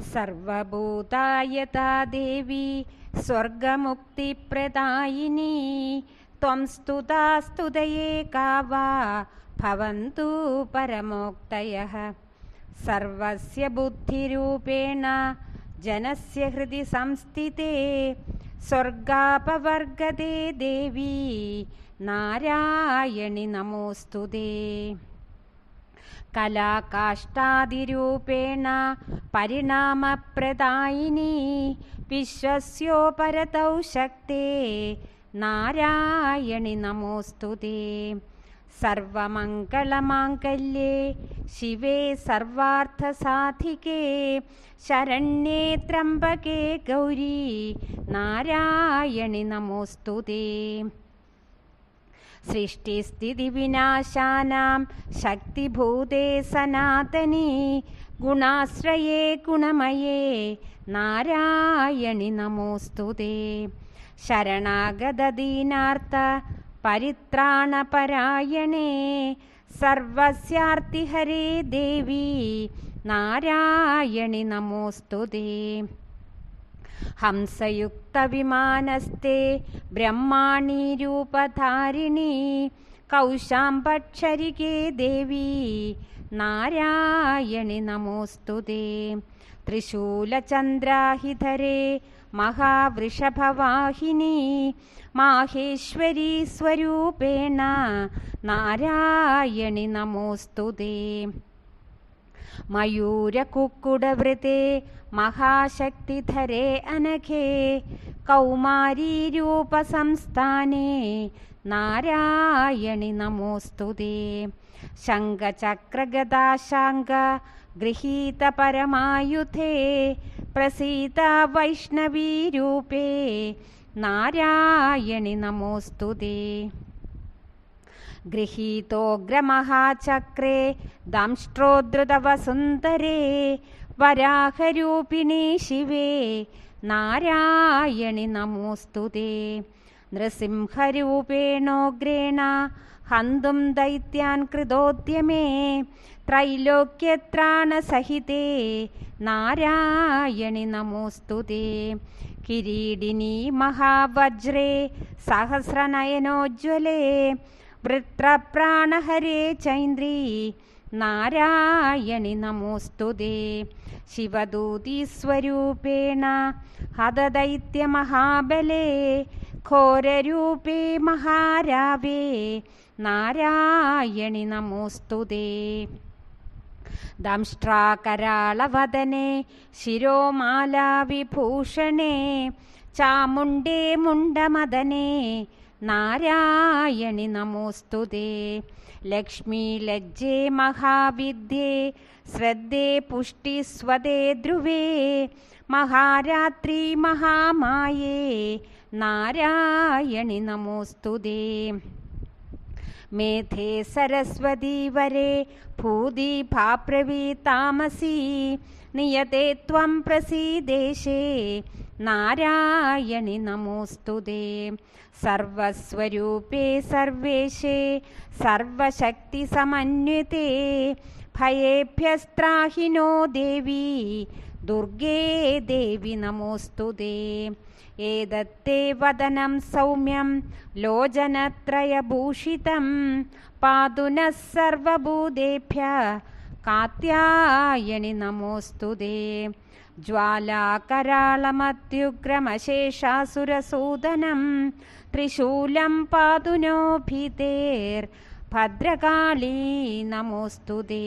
सर्वभूतायता देवी स्वर्गमुक्तिप्रदायिनी त्वं स्तुतास्तु दये का वा? भवन्तु परमोक्तयः। सर्वस्य बुद्धिरूपेण जनस्य हृदि संस्थिते स्वर्गापवर्गदे देवी नारायणि नमोऽस्तु ते। कलाकाष्ठादिरूपेण परिणामप्रदायिनी विश्वस्योपरतौ शक्ते नारायणि नमोऽस्तु ते सर्वमङ्गलमाङ्गल्ये शिवे सर्वार्थसाधिके शरण्ये त्र्यम्बके गौरी नारायणि नमोऽस्तु ते सृष्टिस्थितिविनाशानां शक्तिभूते सनातने गुणाश्रये गुणमये नारायणि नमोऽस्तु ते। शरणागददीनार्थ परित्राणपरायणे सर्वस्यार्तिहरे देवी नारायणि नमोऽस्तु ते। നാരായണി ब्रह्माणी ഹംസയുക്തവിമാനസ്തേ ബ്രഹ്മാണി രൂപധാരിണി കൗശാംബക്ഷരികേ ദേവി നാരായണി നമോസ്തുതേ. ത്രിശൂലചന്ദ്രാഹിധരേ മഹാവൃഷഭവാഹിനി മാഹേശ്വരീ സ്വരൂപേണ നാരായണി നമോസ്തുതേ. മയൂരകുക്കുടവൃതേ മഹാശക്തിധരേ അനഘേ കൗമാരീരൂപസംസ്ഥാനേ നാരായണി നമോസ്തുതേ ശംഖചക്രഗദാശാങ്ക ഗൃഹീതപരമായുധേ പ്രസീത വൈഷ്ണവീരൂപേ നാരായണി നമോസ്തുതേ ഗൃഹീതോഗ്രമഹാചക്രേ ദംഷ്ട്രോദ്രുതവസുന്ദരേ വരാഹരൂപിണി ശിവേ നാരായണി നമോസ്തുതേ നൃസിംഹരൂപേണോഗ്രേണ ഹന്തും ദൈത്യാൻ കൃതോദ്യമേ ത്രൈലോക്യത്രാണസഹിതേ നാരായണി നമോസ്തുതേ കിരീടിനീ മഹാവജ്രേ സഹസ്രനയനോജ്വലേ വൃത്രപ്രാണഹരേ ചൈന്ദ്രീ നാരായണി നമോസ്തുതേ ശിവദൂതീസ്വരൂപേണ ഹതദൈത്യമഹാബലേ ഘോരൂപേ മഹാരാവേ നാരായണി നമോസ്തുതേ ദംഷ്ട്രാകരാളവദനെ ശിരോമാലാവിഭൂഷണേ ചാമുണ്ടേ മുണ്ടമദനെ नारायणि नमोऽस्तु ते। लक्ष्मीलज्जे महाविद्ये श्रद्धे पुष्टिस्वदे ध्रुवे महारात्रि महामाये। नारायणि नमोऽस्तु ते। मेथे सरस्वतीवरे वरे नियते त्वं प्रसीदेशे। നാരായണി നമോസ്തുതേ സർവസ്വരൂപേ സർവേശേ സർവശക്തി സമന്വിതേ. ഭയേഭ്യസ്ത്രാഹിനോ ദേവി ദുർഗേ ദേവി നമോസ്തുതേ ഏതത്തേ വദനം സൗമ്യം ലോചനത്രയഭൂഷിതം പാതുനഃ സർവഭൂതേഭ്യ കാത്യായണി നമോസ്തുതേ ജ്വാലാകരാളമത്യുഗ്രമശേഷാസുരസൂദനം ത്രിശൂലം പാതുനോ ഭീതേർ ഭദ്രകാളീ നമോസ്തുതേ